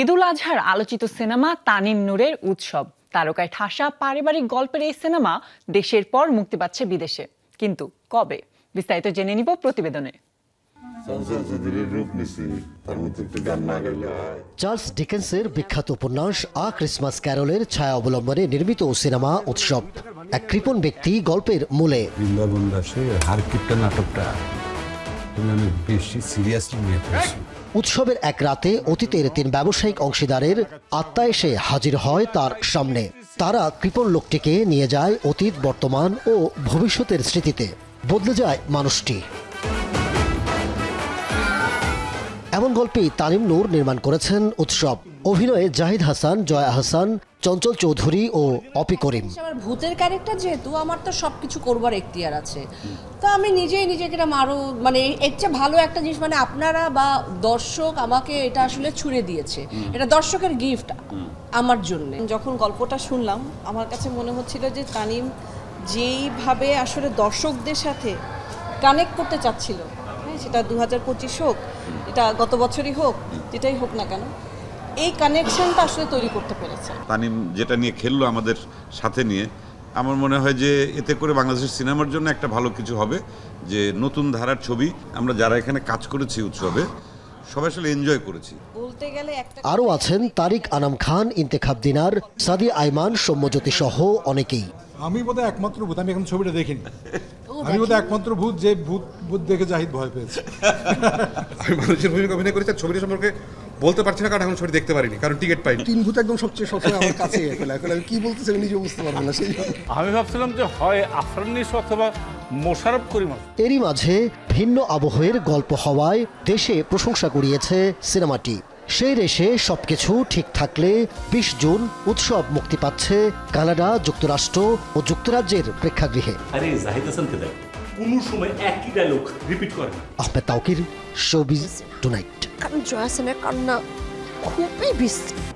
ঈদুল আজহার আলোচিত সিনেমা তানিম নূরের উৎসব। তারকায় ঠাসা পারিবারিক গল্পের এই সিনেমা দেশের পর মুক্তি পাচ্ছে বিদেশে। কিন্তু কবে? বিস্তারিত জেনে নিব প্রতিবেদনে। চার্লস ডিকেন্সের বিখ্যাত উপন্যাস আ ক্রিসমাস ক্যারলের ছায়া অবলম্বনে নির্মিত সিনেমা উৎসব। এক কৃপণ ব্যক্তি গল্পের মূলে। বৃন্দাবন দাসের হারকিপটা নাটকটা। উৎসবের এক রাতে অতীতের তিন ব্যবসায়িক অংশীদারের আত্মা এসে হাজির হয় তার সামনে। তারা কৃপণ লোকটিকে নিয়ে যায় অতীত, বর্তমান ও ভবিষ্যতের স্মৃতিতে। বদলে যায় মানুষটি। এমন গল্পেই তালিম নূর নির্মাণ করেছেন উৎসব। অভিনয়ে জাহিদ হাসান জয়া হাসান চঞ্চল চৌধুরী ও অপি করিম। আমার ভূতের ক্যারেক্টার যেহেতু আমার তো সব কিছু করবার এখতিয়ার আছে। তো আমি নিজেই নিজেকে এটা আরও মানে এর চেয়ে ভালো একটা জিনিস মানে আপনারা বা দর্শক আমাকে এটা আসলে ছুঁড়ে দিয়েছে। এটা দর্শকের গিফট আমার জন্য। যখন গল্পটা শুনলাম আমার কাছে মনে হচ্ছিল যে তানিম যেইভাবে আসলে দর্শকদের সাথে কানেক্ট করতে চাচ্ছিল হ্যাঁ সেটা দু হাজার পঁচিশ হোক এটা গত বছরই হোক যেটাই হোক না কেন এই কানেকশনটা আসলে তৈরি করতে পেরেছে। তানিম যেটা নিয়ে খেললো আমাদের সাথে নিয়ে আমার মনে হয় যে এতে করে বাংলাদেশের সিনেমার জন্য একটা ভালো কিছু হবে যে নতুন ধারার ছবি আমরা যারা এখানে কাজ করেছি উৎসবে সবাই আসলে এনজয় করেছি। বলতে গেলে আরও আছেন তারিক আনাম খান ইন্তেখাব দিনার সাদি আইমান সৌম্যজ্যোতি সহ অনেকেই। আমি বোধহয় একমাত্র ভূত আমি এখন ছবিটা দেখিনি। আমি বোধহয় একমাত্র ভূত যে ভূত ভূত দেখে জাহিদ ভয় পেয়েছে। আমি মানুষের ভূমিকা অভিনয় করেছি ছবিটা সম্পর্কে বলতে পারছি না কারণ এখন ছবি দেখতে পারিনি কারণ টিকিট পাইনি। তিন ভূত একদম সবচেয়ে সবসময় আমার কাছে এখন এখন আমি কি বলতেছি আমি নিজেও বুঝতে পারব না সেই আমি ভাবছিলাম যে হয় আফরানিস অথবা মোশারফ করিম। এরই মাঝে ভিন্ন আবহের গল্প হওয়ায় দেশে প্রশংসা কুড়িয়েছে সিনেমাটি। সেই রেশে সবকিছু ঠিক থাকলে বিশ জুন উৎসব মুক্তি পাচ্ছে কানাডা যুক্তরাষ্ট্র ও যুক্তরাজ্যের প্রেক্ষাগৃহে। আরে জাহিদ হাসানকে দেখ? কোনো সময় একই ডায়লগ রিপিট করে আহমেদ তাউকির শোবিজ টুনাইট। कंजूस ने करना खूबी बिस्तर